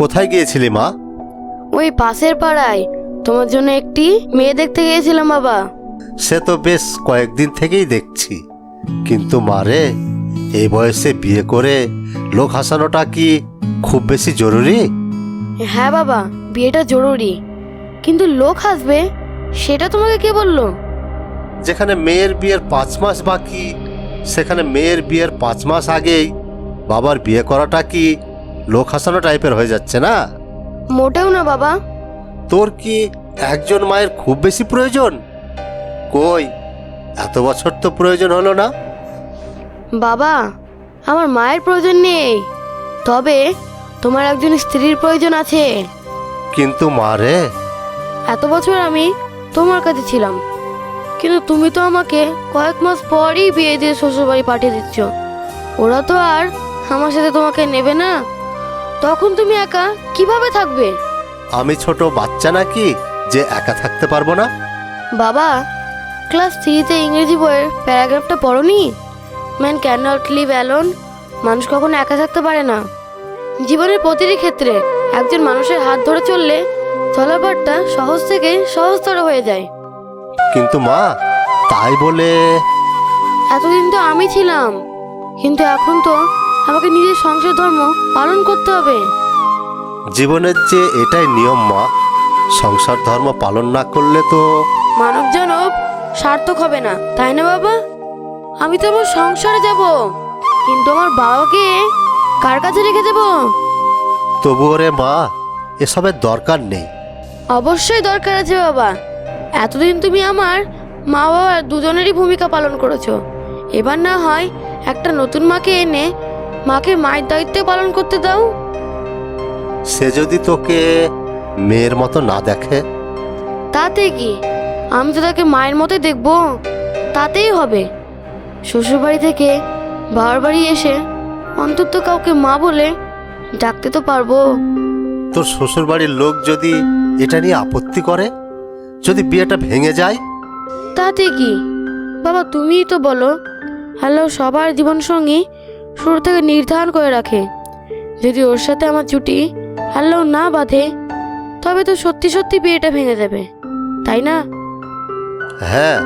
কোথায় গিয়েছিলি মা? ওই পাশের পাড়ায়। তোমার জন্য একটি মেয়ে দেখতে গিয়েছিলাম বাবা। সে তো বেশ কয়েকদিন থেকেই দেখছি। কিন্তু মারে এই বয়সে বিয়ে করে লোক হাসানোটা কি খুব বেশি জরুরি? হ্যাঁ বাবা বিয়েটা জরুরি। কিন্তু লোক হাসবে সেটা তোমাকে কে বলল? যেখানে মেয়ের বিয়ের পাঁচ মাস বাকি সেখানে মেয়ের বিয়ের পাঁচ মাস আগেই বাবার বিয়ে করাটা কি লোক হাসানো টাইপের হয়ে যাচ্ছে না? মোটেও না বাবা। তোর কি একজন মায়ের খুব বেশি প্রয়োজন? কই এত বছর তো প্রয়োজন হলো না? বাবা আমার মায়ের প্রয়োজন নেই। তবে তোমার একজন স্ত্রীর প্রয়োজন আছে। কিন্তু মারে এত বছর আমি তোমার কাছে ছিলাম। কিন্তু তুমি তো আমাকে কয়েক মাস পরই বিয়ে দিয়ে শ্বশুরবাড়ি পাঠিয়ে দিচ্ছ। ওরা তো আর আমার সাথে তোমাকে নেবে না। তখন তুমি একা কীভাবে থাকবে? আমি ছোট বাচ্চা নাকি যে একা থাকতে পারব না? বাবা ক্লাস থ্রিতে ইংরেজি বইয়ের প্যারাগ্রাফটা পড়নি? Man can not live alone. মানুষ কখনো একা থাকতে পারে না। জীবনের প্রতিটি ক্ষেত্রে একজন মানুষের হাত ধরে চললে চলাপাটটা সহজ থেকে সহজতর হয়ে যায়। কিন্তু মা তাই বলে এতদিন তো আমি ছিলাম। কিন্তু এখন তো আমাকে নিজের সংসার ধর্ম পালন করতে হবে। জীবনের যে এটাই নিয়ম মা। সংসার ধর্ম পালন না করলে তো মানব জনব সার্থক হবে না তাই না বাবা? আমি তো আমার সংসারে যাব কিন্তু আমার বাবাকে কার কাছে রেখে দেব তবুও রে মা এসবের দরকার নেই। অবশ্যই দরকার আছে বাবা। এতদিন তুমি আমার মা বাবার দুজনেরই ভূমিকা পালন করেছ। এবার না হয় একটা নতুন মাকে এনে মাকে মায়ের দায়িত্ব পালন করতে দাও। সে যদি তোকে মেয়ের মতো না দেখে? তাতে কি? আমি তো তাকে মায়ের মতোই দেখব। তাতেই হবে। শ্বশুরবাড়ি থেকে বাবার বাড়ি এসে অন্তত কাউকে মা বলে ডাকতে তো পারব। তোর শ্বশুরবাড়ির লোক যদি এটা নিয়ে আপত্তি করে? যদি বিয়েটা ভেঙে যায়? তাতে কি? বাবা তুমিই তো বলো। হ্যালো সবার জীবনসঙ্গী শুরু থেকে নির্ধারণ করে রাখে। যদি ওর সাথে আমার জুটি হ্যালো না বাঁধে তবে তো সত্যি সত্যি বিয়েটা ভেঙে যাবে তাই না? হ্যাঁ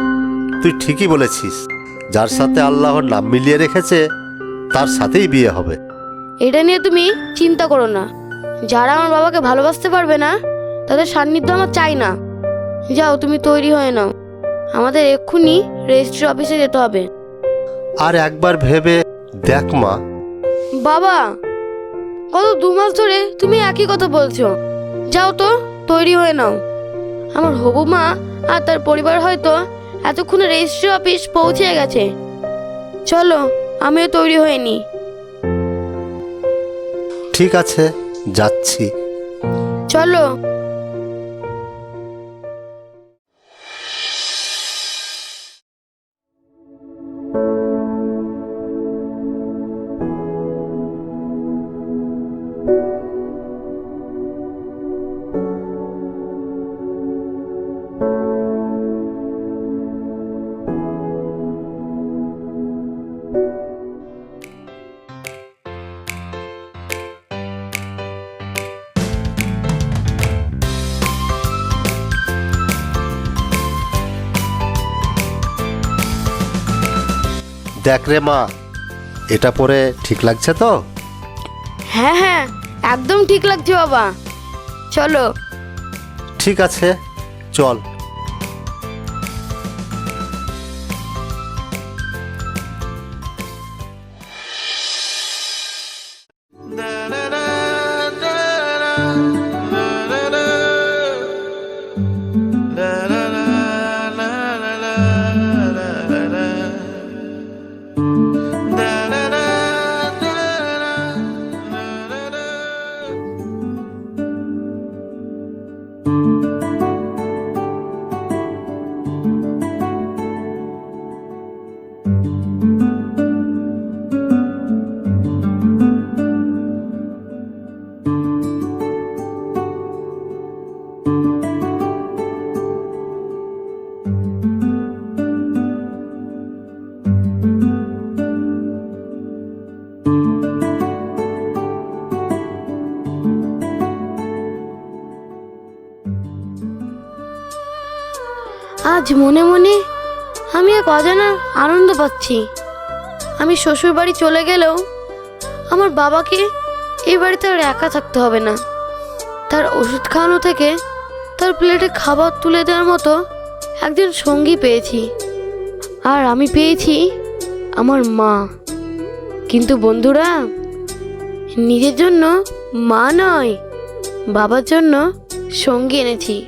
তুই ঠিকই বলেছিস। যার সাথে আল্লাহর নাম মিলিয়ে রেখেছে তার সাথেই বিয়ে হবে। এটা নিয়ে তুমি চিন্তা করো না। যারা আমার বাবাকে ভালোবাসতে পারবে না তাদের সান্নিধ্য আমার চাই না। যাও তুমি তৈরি হয়ে নাও। আমাদের এক্ষুনি রেজিস্ট্রি অফিসে যেতে হবে। আর একবার ভেবে দেখ মা। বাবা গত দু মাস ধরে তুমি একই কথা বলছো। যাও তো তৈরি হয়ে নাও। আমার হবু মা আর তার পরিবার হয়তো এতক্ষণে রেজিস্ট্রি অফিস পৌঁছে গেছে। চলো আমিও তৈরি হয়ে নি ঠিক আছে যাচ্ছি। চলো। দেখ রে মা এটা পরে ঠিক লাগছে তো? হ্যাঁ হ্যাঁ একদম ঠিক লাগছে বাবা। চলো। ঠিক আছে চল। আজ মনে মনে আমি এক অজানা আনন্দ পাচ্ছি। আমি শ্বশুর বাড়ি চলে গেলেও আমার বাবাকে এই বাড়িতে আর একা থাকতে হবে না। তার ওষুধ খাওয়ানো থেকে তার প্লেটে খাবার তুলে দেওয়ার মতো একজন সঙ্গী পেয়েছি। আর আমি পেয়েছি আমার মা। কিন্তু বন্ধুরা, নিজের জন্য মা নয়, বাবার জন্য সঙ্গী এনেছি।